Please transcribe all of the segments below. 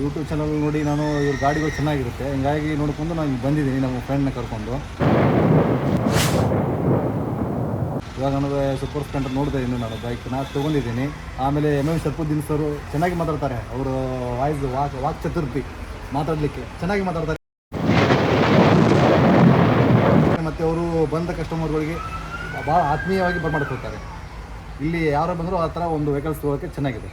YouTube channel ನೋಡಿ ನಾನು ಇವ್ರ ಗಾಡಿಗಳು ಚೆನ್ನಾಗಿರುತ್ತೆ. ಹಿಂಗಾಗಿ ನೋಡ್ಕೊಂಡು ನಾನು ಬಂದಿದ್ದೀನಿ, ನಮ್ಮ ಫ್ರೆಂಡ್ನ ಕರ್ಕೊಂಡು. ಇವಾಗ ನನಗೆ ಸೂಪರ್ ಸ್ಪ್ಲೆಂಡರ್ ನೋಡಿದೆ ಇನ್ನು ನಾನು ಬೈಕ್ನ ತೊಗೊಂಡಿದ್ದೀನಿ. ಆಮೇಲೆ ಎಂ ಎಂ ಶರ್ಪುದ್ದೀನ್ ಸರ್ ಚೆನ್ನಾಗಿ ಮಾತಾಡ್ತಾರೆ. ಅವರು ವಾಯ್ಸ್ ವಾಕ್ ವಾಕ್ ಚತುರ್ಥಿ ಮಾತಾಡಲಿಕ್ಕೆ. ಚೆನ್ನಾಗಿ ಮಾತಾಡ್ತಾರೆ. ಮತ್ತು ಅವರು ಬಂದ ಕಸ್ಟಮರ್ಗಳಿಗೆ ಭಾಳ ಆತ್ಮೀಯವಾಗಿ ಬರ್ಮಾಡ್ಕೊಳ್ತಾರೆ ಇಲ್ಲಿ ಯಾರು ಬಂದರೂ ಆ ಥರ ಒಂದು ವೆಹಿಕಲ್ಸ್ ತೊಗೊಳಕ್ಕೆ ಚೆನ್ನಾಗಿದೆ.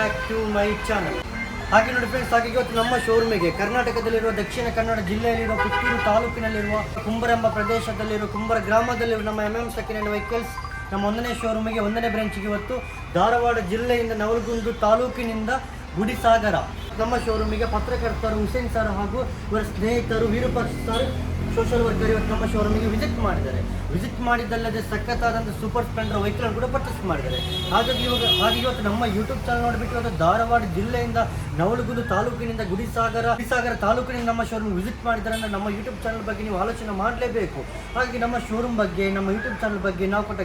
ಬ್ಯಾಕ್ ಟು ಮೈ ಚಾನಲ್ ಹಾಗೆ ನೋಡಿ ಫ್ರೆಂಡ್ಸ್ ಹಾಗೆ ಇವತ್ತು ನಮ್ಮ ಶೋರೂಮಿಗೆ ಕರ್ನಾಟಕದಲ್ಲಿರುವ, ದಕ್ಷಿಣ ಕನ್ನಡ ಜಿಲ್ಲೆಯಲ್ಲಿರುವ, ಪುತ್ತೂರು ತಾಲೂಕಿನಲ್ಲಿರುವ, ಕುಂಬರ ಎಂಬ ಪ್ರದೇಶದಲ್ಲಿರುವ, ಕುಂಬರ ಗ್ರಾಮದಲ್ಲಿರುವ ನಮ್ಮ ಎಂ ಎಂ ಸೆಕೆಂಡ್ ವೆಹಿಕಲ್ಸ್ ನಮ್ಮ ಒಂದನೇ ಶೋರೂಮಿಗೆ ಒಂದನೇ ಬ್ರಾಂಚಿಗೆ ಇವತ್ತು ಧಾರವಾಡ ಜಿಲ್ಲೆಯಿಂದ ನವಲಗುಂದು ತಾಲೂಕಿನಿಂದ ಗುಡಿಸಾಗರ. ನಮ್ಮ ಶೋರೂಮಿಗೆ ಪತ್ರಕರ್ತರು ಹುಸೇನ್ ಸರ್ ಹಾಗೂ ಇವರ ಸ್ನೇಹಿತರು ವೀರಪಕ್ಷ ಸರ್ ಸೋಷಿಯಲ್ ವರ್ಕರ್ ಇವತ್ತು ನಮ್ಮ ಶೋರೂಮಿಗೆ ವಿಸಿಟ್ ಮಾಡಿದ್ದಾರೆ. ವಿಸಿಟ್ ಮಾಡಿದ್ದಲ್ಲದೆ ಸಖತ್ತಾದಂಥ ಸೂಪರ್ ಸ್ಪ್ಲೆಂಡರ್ ವೆಹಿಕಲ್ ಕೂಡ ಪರ್ಚೇಸ್ ಮಾಡಿದ್ದಾರೆ. ಹಾಗಾಗಿ ಇವಾಗ ಹಾಗೆ ಇವತ್ತು ನಮ್ಮ ಯೂಟ್ಯೂಬ್ ಚಾನಲ್ ನೋಡಿಬಿಟ್ಟು ಇವಾಗ ಧಾರವಾಡ ಜಿಲ್ಲೆಯಿಂದ ನವಲಗುಂದು ತಾಲೂಕಿನಿಂದ ಗುಡಿಸಾಗರ ಗುಡಿಸಾಗರ ತಾಲೂಕಿನಿಂದ ನಮ್ಮ ಶೋರೂಮ್ ವಿಸಿಟ್ ಮಾಡಿದ್ದಾರೆ ಅಂದರೆ ನಮ್ಮ ಯೂಟ್ಯೂಬ್ ಚಾನಲ್ ಬಗ್ಗೆ ನೀವು ಆಲೋಚನೆ ಮಾಡಲೇಬೇಕು. ಹಾಗಾಗಿ ನಮ್ಮ ಶೋರೂಮ್ ಬಗ್ಗೆ, ನಮ್ಮ ಯೂಟ್ಯೂಬ್ ಚಾನಲ್ ಬಗ್ಗೆ ನಾವು ಕೊಟ್ಟ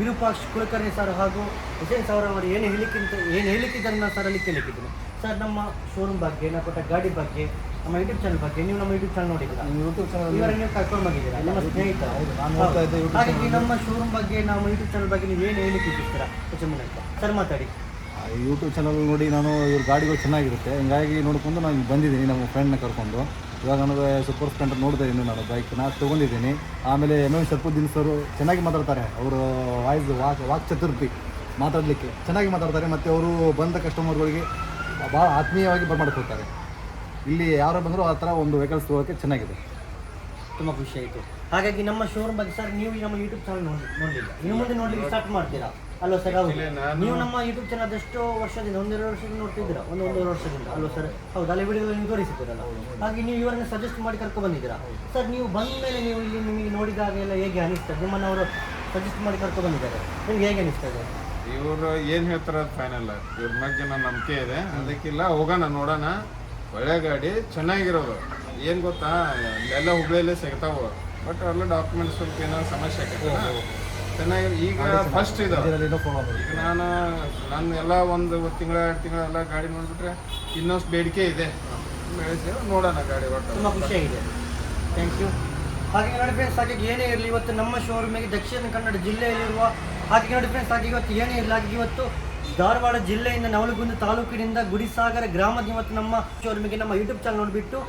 ವಿರೂಪಾಕ್ಷ ಕುಲಕರ್ಣಿ ಸರ್ ಹಾಗೂ ಹುಸೇನ್ ಸರ್ ಅವರು ಏನು ಹೇಳಿಕ್ಕಿಂತ ಏನು ಹೇಳಿಕ್ಕಿದ್ದಾರೆ ನಾನು ಸರ್ ಅಲ್ಲಿ ಕೇಳಿಕ್ಕಿದ್ದೀನಿ. ಸರ್ ನಮ್ಮ ಶೋರೂಮ್ ಬಗ್ಗೆ, ನಾವು ಕೊಟ್ಟ ಗಾಡಿ ಬಗ್ಗೆ ನಮ್ಮ ಯೂಟ್ಯೂಬ್ ಚಾನಲ್ ಬಗ್ಗೆ ನೀವು ನಮ್ಮ ಯೂಟ್ಯೂಬ್ ಚಾನಲ್ ನೋಡಿದ್ದೀರಾ? ಯೂಟ್ಯೂಬ್ ಚಾನಲ್ ಇವರ ನೀವು ಕರ್ಕೊಂಡು ಬಂದಿದ್ದೀರಾ? ನಿಮ್ಮ ಸ್ನೇಹಿತ ಹೌದು, ನಾನು ನೋಡ್ತಾ ಇದ್ದೆ YouTube ಹಾಗಾಗಿ ನಮ್ಮ ಶೋರೂಮ್ ಬಗ್ಗೆ ನಮ್ಮ ಯೂಟ್ಯೂಬ್ ಚಾನಲ್ ಬಗ್ಗೆ ನೀವು ಏನು ಹೇಳಿಕ್ಕೆ ಇಚ್ಛಿಸ್ತೀರಾ ಮುನ್ನ ಸರ್ ಮಾತಾಡಿ. ಯೂಟ್ಯೂಬ್ ಚಾನಲ್ ನೋಡಿ ನಾನು ಇವ್ರ ಗಾಡಿಗಳು ಚೆನ್ನಾಗಿರುತ್ತೆ. ಹಿಂಗಾಗಿ ನೋಡ್ಕೊಂಡು ನಾನು ಬಂದಿದ್ದೀನಿ ನಮ್ಮ ಫ್ರೆಂಡ್ನ ಕರ್ಕೊಂಡು. ಇವಾಗ ನನಗೆ ಸೂಪರ್ ಸ್ಪ್ಲೆಂಡರ್ ನೋಡಿದೆ ಇನ್ನು ನಾನು ಬೈಕ್ನ ತೊಗೊಂಡಿದ್ದೀನಿ. ಆಮೇಲೆ ಎಂ ಎಂ ಶರ್ಪುದ್ದೀನ್ ಸರು ಚೆನ್ನಾಗಿ ಮಾತಾಡ್ತಾರೆ. ಅವರು ವಾಯ್ಸ್ ವಾಕ್ ವಾಕ್ ಚತುರ್ಥಿ ಮಾತಾಡಲಿಕ್ಕೆ. ಚೆನ್ನಾಗಿ ಮಾತಾಡ್ತಾರೆ ಮತ್ತು ಅವರು ಬಂದ ಕಸ್ಟಮರ್ಗಳಿಗೆ ಭಾಳ ಆತ್ಮೀಯವಾಗಿ ಬರ್ಮಾಡ್ಕೊಳ್ತಾರೆ ಇಲ್ಲಿ ಯಾರು ಬಂದರೂ ಆ ಥರ ಒಂದು ವೆಹಿಕಲ್ಸ್ ತೊಗೊಳಕ್ಕೆ ಚೆನ್ನಾಗಿದೆ. ತುಂಬ ಖುಷಿ ಆಯಿತು. ಹಾಗಾಗಿ ನಮ್ಮ ಶೋರೂಮ್ ಬಗ್ಗೆ ಸರ್ ನೀವು ನಮ್ಮ ಯೂಟ್ಯೂಬ್ ಚಾನಲ್ ನೋಡಿ ನೋಡಲಿಲ್ಲ. ಇನ್ನು ಮುಂದೆ ನೋಡ್ಲಿಕ್ಕೆ ಸ್ಟಾರ್ಟ್ ಮಾಡ್ತೀರಾ? ಅಲ್ವಾ ಸರ್ ಹೌದು. ನೀವು ನಮ್ಮ ಯೂಟ್ಯೂಬ್ ಚಾನಲ್ ಅದೆಷ್ಟೋ ವರ್ಷದಿಂದ ಒಂದೆರಡು ವರ್ಷದಿಂದ ನೋಡ್ತಿದ್ದೀರಾ? ಒಂದು ಒಂದೂವರೆ ವರ್ಷದಿಂದ. ಅಲ್ವಾ ಸರ್ ಹೌದು ಅಲ್ಲಿ ವಿಡಿಯೋ ನೀವು ತೋರಿಸಿದ್ದೀರಲ್ಲ. ಹಾಗೆ ನೀವು ಇವರನ್ನು ಸಜೆಸ್ಟ್ ಮಾಡಿ ಕರ್ಕೊಂಡು ಬಂದಿದ್ದೀರಾ? ಸರ್ ನೀವು ಬಂದ ಮೇಲೆ ನೀವು ಇಲ್ಲಿ ನಿಮಗೆ ನೋಡಿದಾಗ ಎಲ್ಲ ಹೇಗೆ ಅನಿಸ್ತದೆ ನಿಮ್ಮನ್ನು ಅವರು ಸಜೆಸ್ಟ್ ಮಾಡಿ ಕರ್ಕೊಂಡು ಬಂದಿದ್ದಾರೆ. ನಿಮ್ಗೆ ಹೇಗೆ ಅನಿಸ್ತದೆ ಇವರು ಹೇಳ್ತಾರೆ ಅದು ಫೈನಲ್ ಇವ್ರ ಬಗ್ಗೆ ನನ್ನ ನಂಬಿಕೆ ಇದೆ. ಅದಕ್ಕಿಲ್ಲ ಹೋಗೋಣ ನೋಡೋಣ. ಒಳ್ಳೆ ಗಾಡಿ ಚೆನ್ನಾಗಿರೋದು. ಏನು ಗೊತ್ತಾ? ಎಲ್ಲ ಹುಬ್ಳಿಯಲ್ಲೇ ಸಿಗ್ತಾವ. ಬಟ್ ಅಲ್ಲ ಡಾಕ್ಯುಮೆಂಟ್ಸ್ ಸ್ವಲ್ಪ ಏನೋ ಸಮಸ್ಯೆ ಆಗೈತಲ್ಲ ಚೆನ್ನಾಗಿ ಈಗ ಫಸ್ಟ್ ಇದು. ಈಗ ನಾನು ನನ್ನ ಎಲ್ಲ ಒಂದು ತಿಂಗಳ ಎರಡು ತಿಂಗಳ ಎಲ್ಲ ಗಾಡಿ ನೋಡಿಬಿಟ್ರೆ ಇನ್ನೊಂದು ಬೇಡಿಕೆ ಇದೆ. ನೋಡೋಣ ಗಾಡಿ ಒಟ್ಟು. ತುಂಬ ಖುಷಿಯಾಗಿದೆ. ಥ್ಯಾಂಕ್ ಯು ಹಾಗೆ ನೋಡಿ ಫ್ರೆಂಡ್ಸ್ ಹಾಗೆ ಏನೇ ಇರಲಿ ಇವತ್ತು ನಮ್ಮ ಶೋರೂಮಿಗೆ ದಕ್ಷಿಣ ಕನ್ನಡ ಜಿಲ್ಲೆಯಲ್ಲಿರುವ ಹಾಗೆ ನೋಡಿ ಫ್ರೆಂಡ್ಸ್ ಹಾಗೆ ಇವತ್ತು ಏನೇ ಇರಲಿ ಹಾಗೆ ಇವತ್ತು ಧಾರವಾಡ ಜಿಲ್ಲೆಯಿಂದ ನವಲಗುಂದ ತಾಲೂಕಿನಿಂದ ಗುಡಿಸಾಗರ ಗ್ರಾಮದ ಇವತ್ತು ನಮ್ಮ ಶೋರೂಮಿಗೆ ನಮ್ಮ ಯೂಟ್ಯೂಬ್ ಚಾನಲ್ ನೋಡಿಬಿಟ್ಟು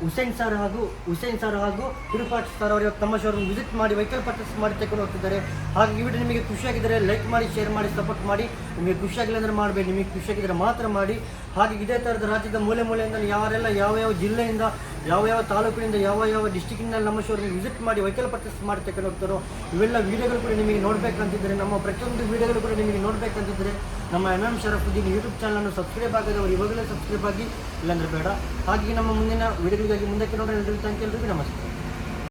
ಹುಸೇನ್ ಸರ್ ಹಾಗೂ ಹುಸೇನ್ ಸರ್ ಹಾಗೂ ವಿರೂಪಾಕ್ಷ ಸರ್ ಅವರು ಇವತ್ತು ನಮ್ಮ ಶೋರೂಮ್ ವಿಸಿಟ್ ಮಾಡಿ ವೆಹಿಕಲ್ ಪರ್ಚೇಸ್ ಮಾಡಿ ತಗೊಂಡು ಹೋಗ್ತಿದ್ದಾರೆ. ಹಾಗೆ ಈ ವಿಡಿಯೋ ನಿಮಗೆ ಖುಷಿಯಾಗಿದ್ದರೆ ಲೈಕ್ ಮಾಡಿ, ಶೇರ್ ಮಾಡಿ, ಸಪೋರ್ಟ್ ಮಾಡಿ. ನಿಮಗೆ ಖುಷಿಯಾಗಿಲ್ಲ ಅಂದರೆ ಮಾಡಬೇಡಿ. ನಿಮಗೆ ಖುಷಿಯಾಗಿದ್ದರೆ ಮಾತ್ರ ಮಾಡಿ. ಹಾಗೆ ಇದೇ ಥರದ ರಾಜ್ಯದ ಮೂಲೆ ಮೂಲೆಯಿಂದ ಯಾರೆಲ್ಲ ಯಾವ ಯಾವ ಜಿಲ್ಲೆಯಿಂದ ಯಾವ ಯಾವ ತಾಲೂಕಿನಿಂದ, ಯಾವ ಯಾವ ಡಿಸ್ಟಿಕ್ಕಿಂದ ನಮ್ಮ ಶೋರೂಮ್ ವಿಸಿಟ್ ಮಾಡಿ ವೆಹಿಕಲ್ ಪರ್ಚೇಸ್ ಮಾಡಿ ತಗೊಂಡು ಹೋಗ್ತಾರೋ ಇವೆಲ್ಲ ವೀಡಿಯೋಗಳು ಕೂಡ ನಿಮಗೆ ನೋಡಬೇಕಂತಿದ್ದರೆ ನಮ್ಮ ಪ್ರತಿಯೊಂದು ವೀಡಿಯೋಗಳು ಕೂಡ ನಿಮಗೆ ನೋಡಬೇಕಂತಿದ್ದರೆ ನಮ್ಮ ಎಂ ಎಂ ಶರಫುದ್ದೀನ್ ಯೂಟ್ಯೂಬ್ ಚಾನಲನ್ನು ಸಬ್ಸ್ಕ್ರೈಬ್ ಆಗಿದವರು ಇವಾಗಲೇ ಸಬ್ಸ್ಕ್ರೈಬ್ ಆಗಿ, ಇಲ್ಲಾಂದ್ರೆ ಬೇಡ. ಹಾಗೆ ನಮ್ಮ ಮುಂದಿನ ವೀಡಿಯೋಗಳಿಗಾಗಿ ಮುಂದಕ್ಕೆ ನೋಡೋಣ ಯು ಎಲ್ರಿಗೂ ನಮಸ್ತೆ.